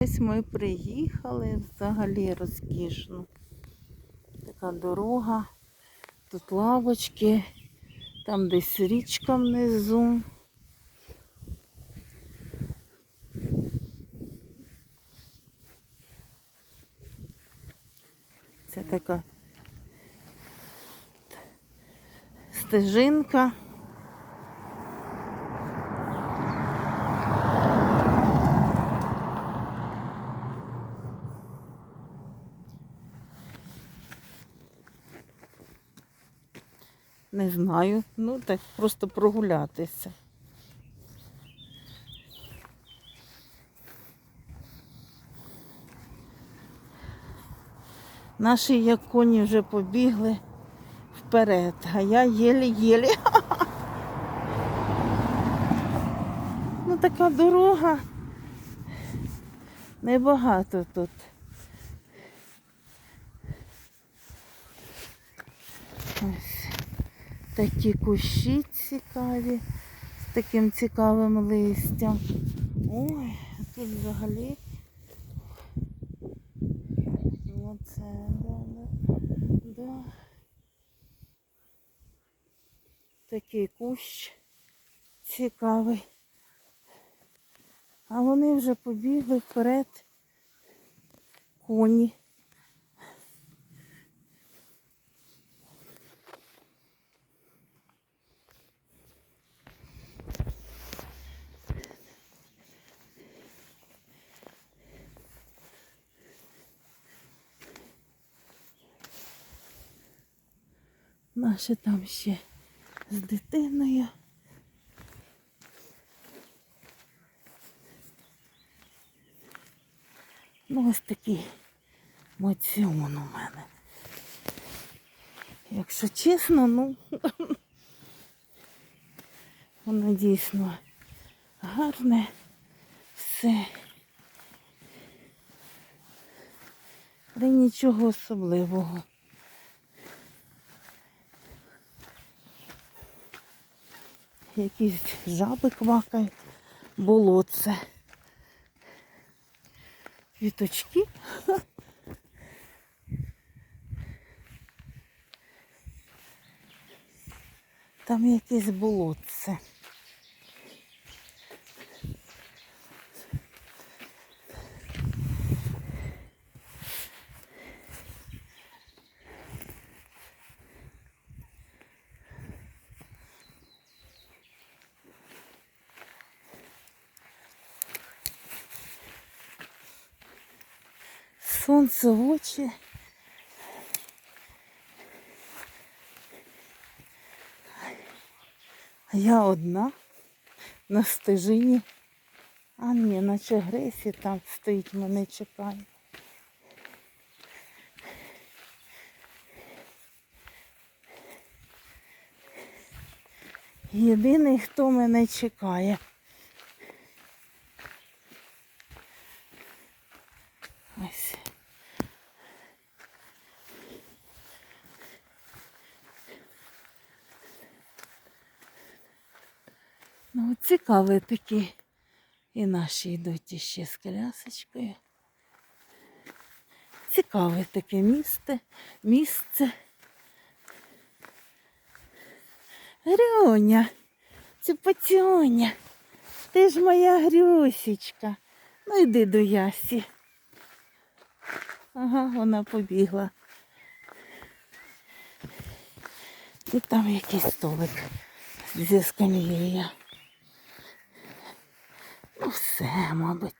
Ось ми приїхали взагалі розкішно. Така дорога, тут лавочки, там десь річка внизу. Це така стежинка. Не знаю. Ну так просто прогулятися. Наші як коні вже побігли вперед, а я єлі-єлі. Ну така дорога. Небагато тут. Ось такі кущі цікаві з таким цікавим листям. Ой, тут взагалі. Оце, да, да, да. Такий кущ цікавий. А вони вже побігли вперед коні. Наші там ще з дитиною. Ну, ось такий моціон у мене. Якщо чесно, ну воно дійсно гарне все. Але нічого особливого. Якісь жаби квакають, болотце. Квіточки. Там якесь болотце. Сонце в очі. А я одна на стежині. А ні, наче Гресі там стоїть, мене чекає. Єдиний, хто мене чекає. Ось. Ну, цікаві такі. І наші йдуть іще з колясочкою. Цікаве таке місце, місце. Грюня, цюпацюня, ти ж моя Грюсічка. Ну йди до Ясі. Ага, вона побігла. І там якийсь столик зі скам'єю. Ну все, мабуть.